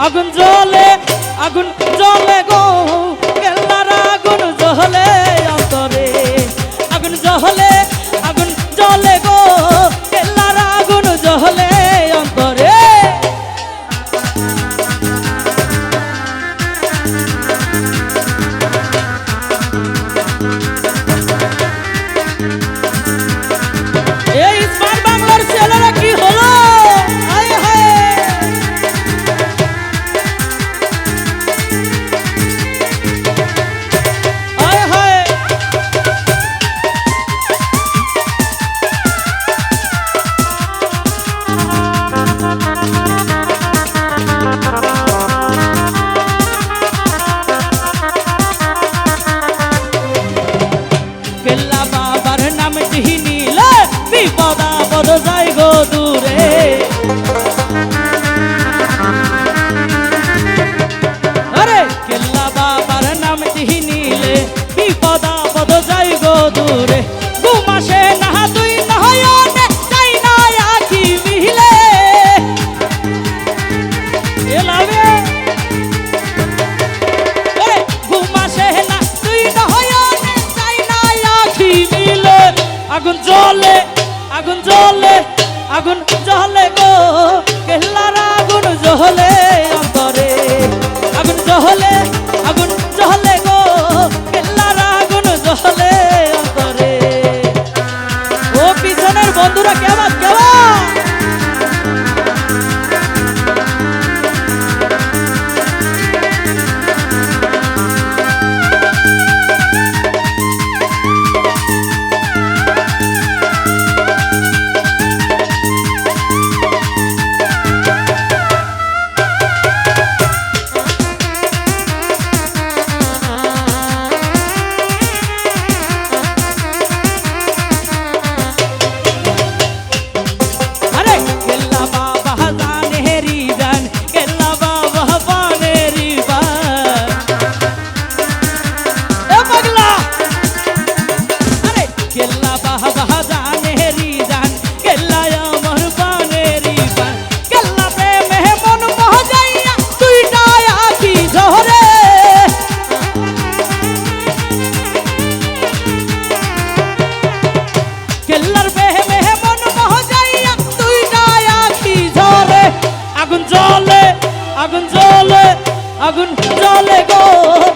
আগুন জ্বলে আগুন রে। ঘুমাসে না তুই নয়নে চাই না আখি মিলে এলাবে ঘুমাসে না তুই নয়নে চাই না আখি মিলে আগুন জ্বলে আগুন জ্বলে গো। কেল্লার আগুন জ্বলে। আগুন জলে আগুন জলে আগুন জলে গো।